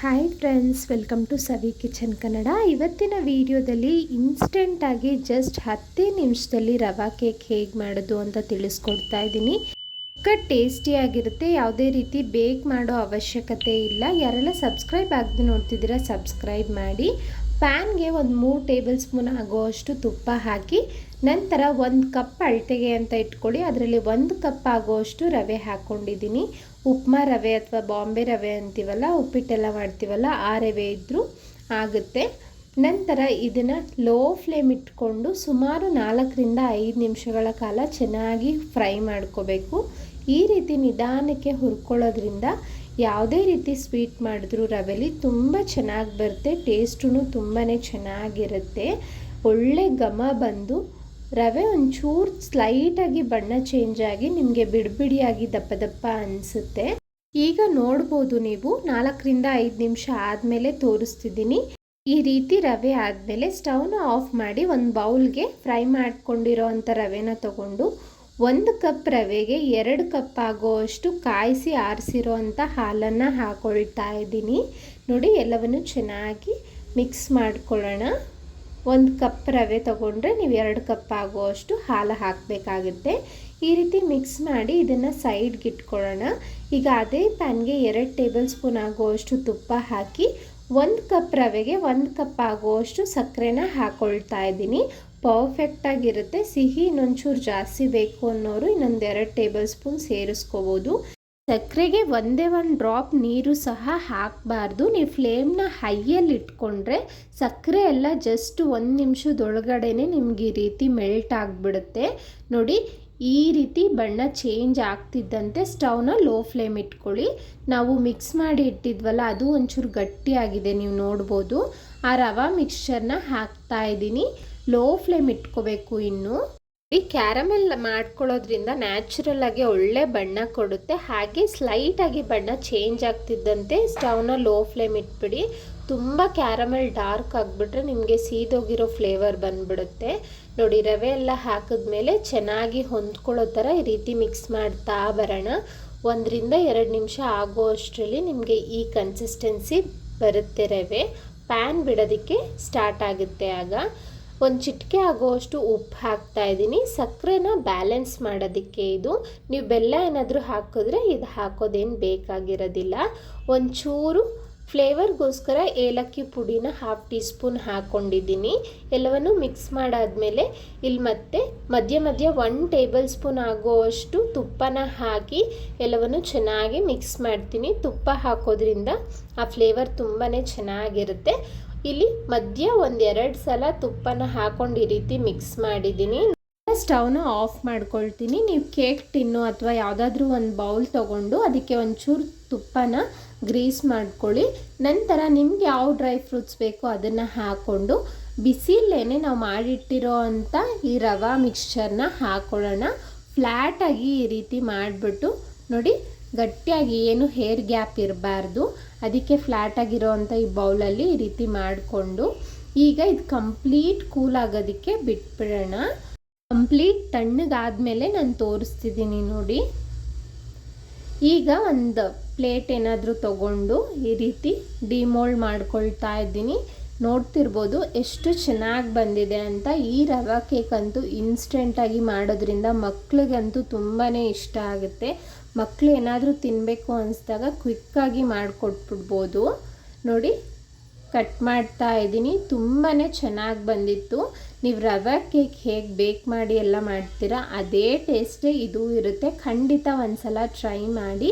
Hi friends welcome to Savi kitchen Kannada ಇವತ್ತಿನ ವಿಡಿಯೋದಲ್ಲಿ ಇನ್ಸ್ಟೆಂಟಾಗಿ just ಹತ್ತೇ ನಿಮಿಷದಲ್ಲಿ ರವಾ ಕೇಕ್ ಹೇಗೆ ಮಾಡೋದು ಅಂತ ತಿಳಿಸ್ಕೊಡ್ತಾ ಇದ್ದೀನಿ. ಚಿಕ್ಕ ಟೇಸ್ಟಿಯಾಗಿರುತ್ತೆ ಯಾವುದೇ ರೀತಿ ಬೇಕ್ ಮಾಡೋ ಅವಶ್ಯಕತೆ ಇಲ್ಲ. ಯಾರೆಲ್ಲ ಸಬ್ಸ್ಕ್ರೈಬ್ ಆಗದೆ ನೋಡ್ತಿದ್ದೀರಾ ಸಬ್ಸ್ಕ್ರೈಬ್ ಮಾಡಿ. ಪ್ಯಾನ್ಗೆ ಒಂದು ಮೂರು ಟೇಬಲ್ ಸ್ಪೂನ್ ಆಗುವಷ್ಟು ತುಪ್ಪ ಹಾಕಿ, ನಂತರ ಒಂದು ಕಪ್ ಅಳತೆಗೆ ಅಂತ ಇಟ್ಕೊಳ್ಳಿ. ಅದರಲ್ಲಿ ಒಂದು ಕಪ್ ಆಗುವಷ್ಟು ರವೆ ಹಾಕ್ಕೊಂಡಿದ್ದೀನಿ ಉಪ್ಮಾ ರವೆ ಅಥವಾ ಬಾಂಬೆ ರವೆ ಅಂತೀವಲ್ಲ, ಉಪ್ಪಿಟ್ಟೆಲ್ಲ ಮಾಡ್ತೀವಲ್ಲ, ಆ ರವೆ ಇದ್ದರೂ ಆಗುತ್ತೆ. ನಂತರ ಇದನ್ನು ಲೋ ಫ್ಲೇಮ್ ಇಟ್ಕೊಂಡು ಸುಮಾರು ನಾಲ್ಕರಿಂದ ಐದು ನಿಮಿಷಗಳ ಕಾಲ ಚೆನ್ನಾಗಿ ಫ್ರೈ ಮಾಡ್ಕೋಬೇಕು. ಈ ರೀತಿ ನಿಧಾನಕ್ಕೆ ಹುರ್ಕೊಳ್ಳೋದ್ರಿಂದ ಯಾವುದೇ ರೀತಿ ಸ್ವೀಟ್ ಮಾಡಿದ್ರು ರವೆಲಿ ತುಂಬ ಚೆನ್ನಾಗಿ ಬರುತ್ತೆ ಟೇಸ್ಟೂ ತುಂಬಾ ಚೆನ್ನಾಗಿರುತ್ತೆ. ಒಳ್ಳೆ ಘಮ ಬಂದು ರವೆ ಒಂಚೂರು ಸ್ಲೈಟಾಗಿ ಬಣ್ಣ ಚೇಂಜ್ ಆಗಿ ನಿಮಗೆ ಬಿಡಿಬಿಡಿಯಾಗಿ ದಪ್ಪ ದಪ್ಪ ಅನಿಸುತ್ತೆ. ಈಗ ನೋಡ್ಬೋದು ನೀವು, ನಾಲ್ಕರಿಂದ ಐದು ನಿಮಿಷ ಆದಮೇಲೆ ತೋರಿಸ್ತಿದ್ದೀನಿ. ಈ ರೀತಿ ರವೆ ಆದಮೇಲೆ ಸ್ಟವ್ನ ಆಫ್ ಮಾಡಿ ಒಂದು ಬೌಲ್ಗೆ ಫ್ರೈ ಮಾಡ್ಕೊಂಡಿರೋ ಅಂಥ ರವೆನ ತಗೊಂಡು ಒಂದು ಕಪ್ ರವೆಗೆ ಎರಡು ಕಪ್ ಆಗೋವಷ್ಟು ಕಾಯಿಸಿ ಆರಿಸಿರೋ ಅಂಥ ಹಾಲನ್ನು ಹಾಕೊಳ್ತಾ ಇದ್ದೀನಿ. ನೋಡಿ, ಎಲ್ಲವನ್ನು ಚೆನ್ನಾಗಿ ಮಿಕ್ಸ್ ಮಾಡ್ಕೊಳ್ಳೋಣ. ಒಂದು ಕಪ್ ರವೆ ತೊಗೊಂಡ್ರೆ ನೀವು ಎರಡು ಕಪ್ ಆಗುವಷ್ಟು ಹಾಲು ಹಾಕಬೇಕಾಗುತ್ತೆ. ಈ ರೀತಿ ಮಿಕ್ಸ್ ಮಾಡಿ ಇದನ್ನು ಸೈಡ್ಗೆ ಇಟ್ಕೊಳ್ಳೋಣ. ಈಗ ಅದೇ ಪ್ಯಾನ್ಗೆ ಎರಡು ಟೇಬಲ್ ಸ್ಪೂನ್ ಆಗುವಷ್ಟು ತುಪ್ಪ ಹಾಕಿ ಒಂದು ಕಪ್ ರವೆಗೆ ಒಂದು ಕಪ್ ಆಗುವಷ್ಟು ಸಕ್ಕರೆನ ಹಾಕ್ಕೊಳ್ತಾ ಇದ್ದೀನಿ. ಪರ್ಫೆಕ್ಟಾಗಿರುತ್ತೆ ಸಿಹಿ ಇನ್ನೊಂಚೂರು ಜಾಸ್ತಿ ಬೇಕು ಅನ್ನೋರು ಇನ್ನೊಂದು ಎರಡು ಟೇಬಲ್ ಸ್ಪೂನ್ ಸೇರಿಸ್ಕೋಬೋದು. ಸಕ್ಕರೆಗೆ ಒಂದೇ ಒಂದು ಡ್ರಾಪ್ ನೀರು ಸಹ ಹಾಕಬಾರ್ದು. ನೀವು ಫ್ಲೇಮ್ನ ಹೈಯಲ್ಲಿ ಇಟ್ಕೊಂಡ್ರೆ ಸಕ್ಕರೆ ಎಲ್ಲ ಜಸ್ಟ್ ಒಂದು ನಿಮಿಷದೊಳಗಡೆ ನಿಮ್ಗೆ ಈ ರೀತಿ ಮೆಲ್ಟ್ ಆಗಿಬಿಡುತ್ತೆ. ನೋಡಿ ಈ ರೀತಿ ಬಣ್ಣ ಚೇಂಜ್ ಆಗ್ತಿದ್ದಂತೆ ಸ್ಟವ್ನ ಲೋ ಫ್ಲೇಮ್ ಇಟ್ಕೊಳ್ಳಿ. ನಾವು ಮಿಕ್ಸ್ ಮಾಡಿ ಇಟ್ಟಿದ್ವಲ್ಲ, ಅದು ಒಂಚೂರು ಗಟ್ಟಿಯಾಗಿದೆ, ನೀವು ನೋಡ್ಬೋದು. ಆ ರವಾ ಮಿಕ್ಸ್ಚರ್ನ ಹಾಕ್ತಾ ಇದ್ದೀನಿ. ಲೋ ಫ್ಲೇಮ್ ಇಟ್ಕೋಬೇಕು ಇನ್ನು. ಈ ಕ್ಯಾರಮೆಲ್ ಮಾಡ್ಕೊಳ್ಳೋದ್ರಿಂದ ನ್ಯಾಚುರಲ್ ಆಗಿ ಒಳ್ಳೆ ಬಣ್ಣ ಕೊಡುತ್ತೆ. ಹಾಗೆ ಸ್ಲೈಟ್ ಆಗಿ ಬಣ್ಣ ಚೇಂಜ್ ಆಗ್ತಿದ್ದಂತೆ ಸ್ಟವ್ನ ಲೋ ಫ್ಲೇಮ್ ಇಟ್ಬಿಡಿ. ತುಂಬ ಕ್ಯಾರಮೆಲ್ ಡಾರ್ಕ್ ಆಗಿಬಿಟ್ರೆ ನಿಮಗೆ ಸೀದೋಗಿರೋ ಫ್ಲೇವರ್ ಬಂದ್ಬಿಡುತ್ತೆ. ನೋಡಿ, ರವೆ ಎಲ್ಲ ಹಾಕಿದ್ಮೇಲೆ ಚೆನ್ನಾಗಿ ಹೊಂದ್ಕೊಳ್ಳೋ ಥರ ಈ ರೀತಿ ಮಿಕ್ಸ್ ಮಾಡ್ತಾ ಬರೋಣ. ಒಂದರಿಂದ ಎರಡು ನಿಮಿಷ ಆಗೋ ಅಷ್ಟರಲ್ಲಿ ನಿಮಗೆ ಈ ಕನ್ಸಿಸ್ಟೆನ್ಸಿ ಬರುತ್ತೆ ರವೆ. ಪ್ಯಾನ್ ಬಿಡೋದಕ್ಕೆ ಸ್ಟಾರ್ಟ್ ಆಗುತ್ತೆ ಆಗ. ಒಂದು ಚಿಟಿಕೆ ಆಗೋವಷ್ಟು ಉಪ್ಪು ಹಾಕ್ತಾ ಇದ್ದೀನಿ. ಸಕ್ಕರೆನ ಬ್ಯಾಲೆನ್ಸ್ ಮಾಡೋದಕ್ಕೆ ಇದು. ನೀವು ಬೆಲ್ಲ ಏನಾದರೂ ಹಾಕಿದ್ರೆ ಇದು ಹಾಕೋದೇನು ಬೇಕಾಗಿರೋದಿಲ್ಲ. ಒಂಚೂರು ಫ್ಲೇವರ್ಗೋಸ್ಕರ ಏಲಕ್ಕಿ ಪುಡಿನ ಹಾಫ್ ಟೀ ಸ್ಪೂನ್ ಹಾಕ್ಕೊಂಡಿದ್ದೀನಿ ಎಲ್ಲವನ್ನು ಮಿಕ್ಸ್ ಮಾಡಾದಮೇಲೆ ಇಲ್ಲಿ ಮತ್ತೆ ಮಧ್ಯ ಮಧ್ಯ ಒನ್ ಟೇಬಲ್ ಸ್ಪೂನ್ ಆಗುವಷ್ಟು ತುಪ್ಪನ ಹಾಕಿ ಎಲ್ಲವನ್ನು ಚೆನ್ನಾಗಿ ಮಿಕ್ಸ್ ಮಾಡ್ತೀನಿ. ತುಪ್ಪ ಹಾಕೋದ್ರಿಂದ ಆ ಫ್ಲೇವರ್ ತುಂಬಾ ಚೆನ್ನಾಗಿರುತ್ತೆ. ಇಲ್ಲಿ ಮಧ್ಯ ಒಂದೆರಡು ಸಲ ತುಪ್ಪನ ಹಾಕೊಂಡು ಈ ರೀತಿ ಮಿಕ್ಸ್ ಮಾಡಿದ್ದೀನಿ. ಸ್ಟವ್ನ ಆಫ್ ಮಾಡ್ಕೊಳ್ತೀನಿ. ನೀವು ಕೇಕ್ ಟಿನ್ನು ಅಥವಾ ಯಾವುದಾದ್ರೂ ಒಂದು ಬೌಲ್ ತೊಗೊಂಡು ಅದಕ್ಕೆ ಒಂಚೂರು ತುಪ್ಪನ ಗ್ರೀಸ್ ಮಾಡ್ಕೊಳ್ಳಿ. ನಂತರ ನಿಮ್ಗೆ ಯಾವ ಡ್ರೈ ಫ್ರೂಟ್ಸ್ ಬೇಕೋ ಅದನ್ನು ಹಾಕ್ಕೊಂಡು ಬಿಸಿಲೇನೆ ನಾವು ಮಾಡಿಟ್ಟಿರೋ ಅಂಥ ಈ ರವಾ ಮಿಕ್ಸ್ಚರ್ನ ಹಾಕೊಳ್ಳೋಣ. ಫ್ಲ್ಯಾಟಾಗಿ ಈ ರೀತಿ ಮಾಡಿಬಿಟ್ಟು ನೋಡಿ, ಗಟ್ಟಿಯಾಗಿ ಏನು ಹೇರ್ ಗ್ಯಾಪ್ ಇರಬಾರ್ದು. ಅದಕ್ಕೆ ಫ್ಲ್ಯಾಟಾಗಿರೋ ಅಂಥ ಈ ಬೌಲಲ್ಲಿ ಈ ರೀತಿ ಮಾಡಿಕೊಂಡು ಈಗ ಇದು ಕಂಪ್ಲೀಟ್ ಕೂಲ್ ಆಗೋದಕ್ಕೆ ಬಿಟ್ಬಿಡೋಣ. ಕಂಪ್ಲೀಟ್ ತಣ್ಣಗಾದ್ಮೇಲೆ ನಾನು ತೋರಿಸ್ತಿದ್ದೀನಿ ನೋಡಿ. ಈಗ ಒಂದು ಪ್ಲೇಟ್ ಏನಾದರೂ ತಗೊಂಡು ಈ ರೀತಿ ಡಿಮೋಲ್ಡ್ ಮಾಡ್ಕೊಳ್ತಾ ಇದ್ದೀನಿ. ನೋಡ್ತಿರ್ಬೋದು ಎಷ್ಟು ಚೆನ್ನಾಗಿ ಬಂದಿದೆ ಅಂತ. ಈ ರವ ಕೇಕ್ ಅಂತೂ ಇನ್ಸ್ಟೆಂಟಾಗಿ ಮಾಡೋದ್ರಿಂದ ಮಕ್ಳಿಗಂತೂ ತುಂಬಾ ಇಷ್ಟ ಆಗುತ್ತೆ. ಮಕ್ಕಳು ಏನಾದರೂ ತಿನ್ನಬೇಕು ಅನಿಸ್ದಾಗ ಕ್ವಿಕ್ಕಾಗಿ ಮಾಡಿಕೊಟ್ಬಿಡ್ಬೋದು. ನೋಡಿ ಕಟ್ ಮಾಡ್ತಾ ಇದ್ದೀನಿ. ತುಂಬಾ ಚೆನ್ನಾಗಿ ಬಂದಿತ್ತು. ನೀವು ರವೆ ಕೇಕ್ ಹೇಗೆ ಬೇಕ್ ಮಾಡಿ ಎಲ್ಲ ಮಾಡ್ತೀರಾ, ಅದೇ ಟೇಸ್ಟೇ ಇದು ಇರುತ್ತೆ. ಖಂಡಿತ ಒಂದ್ಸಲ ಟ್ರೈ ಮಾಡಿ.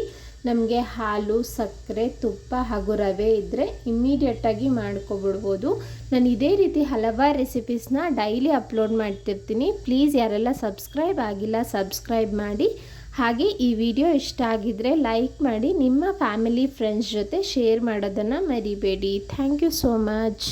ನಮಗೆ ಹಾಲು, ಸಕ್ಕರೆ, ತುಪ್ಪ ಹಾಗೂ ರವೆ ಇದ್ದರೆ ಇಮ್ಮಿಡಿಯೇಟಾಗಿ ಮಾಡ್ಕೊಬಿಡ್ಬೋದು. ನಾನು ಇದೇ ರೀತಿ ಹಲವಾರು ರೆಸಿಪೀಸ್ನ ಡೈಲಿ ಅಪ್ಲೋಡ್ ಮಾಡ್ತಿರ್ತೀನಿ. ಪ್ಲೀಸ್ ಯಾರೆಲ್ಲ ಸಬ್ಸ್ಕ್ರೈಬ್ ಆಗಿಲ್ಲ ಸಬ್ಸ್ಕ್ರೈಬ್ ಮಾಡಿ. ಹಾಗೆ ಈ ವಿಡಿಯೋ ಇಷ್ಟ ಆಗಿದ್ರೆ ಲೈಕ್ ಮಾಡಿ ನಿಮ್ಮ ಫ್ಯಾಮಿಲಿ, ಫ್ರೆಂಡ್ಸ್ ಜೊತೆ ಶೇರ್ ಮಾಡೋದನ್ನು ಮರಿಬೇಡಿ. Thank you so much.